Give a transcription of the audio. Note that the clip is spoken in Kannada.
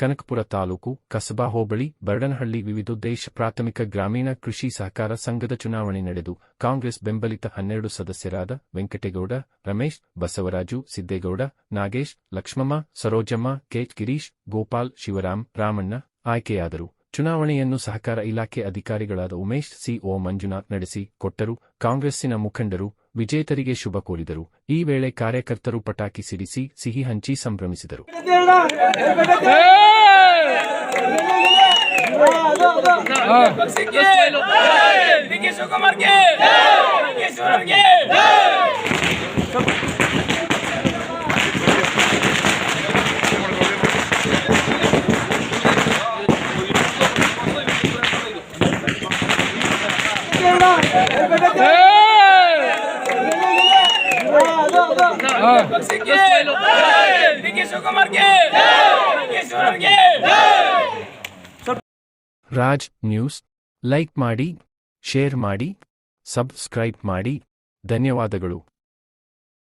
ಕನಕಪುರ ತಾಲೂಕು ಕಸಬಾ ಹೋಬಳಿ ಬರಡನಹಳ್ಳಿ ವಿವಿಧೋದ್ದೇಶ ಪ್ರಾಥಮಿಕ ಗ್ರಾಮೀಣ ಕೃಷಿ ಸಹಕಾರ ಸಂಘದ ಚುನಾವಣೆ ನಡೆದು ಕಾಂಗ್ರೆಸ್ ಬೆಂಬಲಿತ ಹನ್ನೆರಡು ಸದಸ್ಯರಾದ ವೆಂಕಟೇಗೌಡ, ರಮೇಶ್, ಬಸವರಾಜು, ಸಿದ್ದೇಗೌಡ, ನಾಗೇಶ್, ಲಕ್ಷ್ಮಮ್ಮ, ಸರೋಜಮ್ಮ, ಕೆ ಗಿರೀಶ್ ಗೋಪಾಲ್, ಶಿವರಾಮ್, ರಾಮಣ್ಣ ಆಯ್ಕೆಯಾದರು. ಚುನಾವಣೆಯನ್ನು ಸಹಕಾರ ಇಲಾಖೆ ಅಧಿಕಾರಿಗಳಾದ ಉಮೇಶ್ ಸಿ ಓ ಮಂಜುನಾಥ್ ನಡೆಸಿ ಕೊಟ್ಟರು. ಕಾಂಗ್ರೆಸ್ಸಿನ ಮುಖಂಡರು ವಿಜೇತರಿಗೆ ಶುಭ ಕೋರಿದರು. ಈ ವೇಳೆ ಕಾರ್ಯಕರ್ತರು ಪಟಾಕಿ ಸಿಡಿಸಿ ಸಿಹಿ ಹಂಚಿ ಸಂಭ್ರಮಿಸಿದರು. ರಾಜ್ ನ್ಯೂಸ್. ಲೈಕ್ ಮಾಡಿ ಶೇರ್ ಮಾಡಿ ಸಬ್ಸ್ಕ್ರೈಬ್ ಮಾಡಿ. ಧನ್ಯವಾದಗಳು.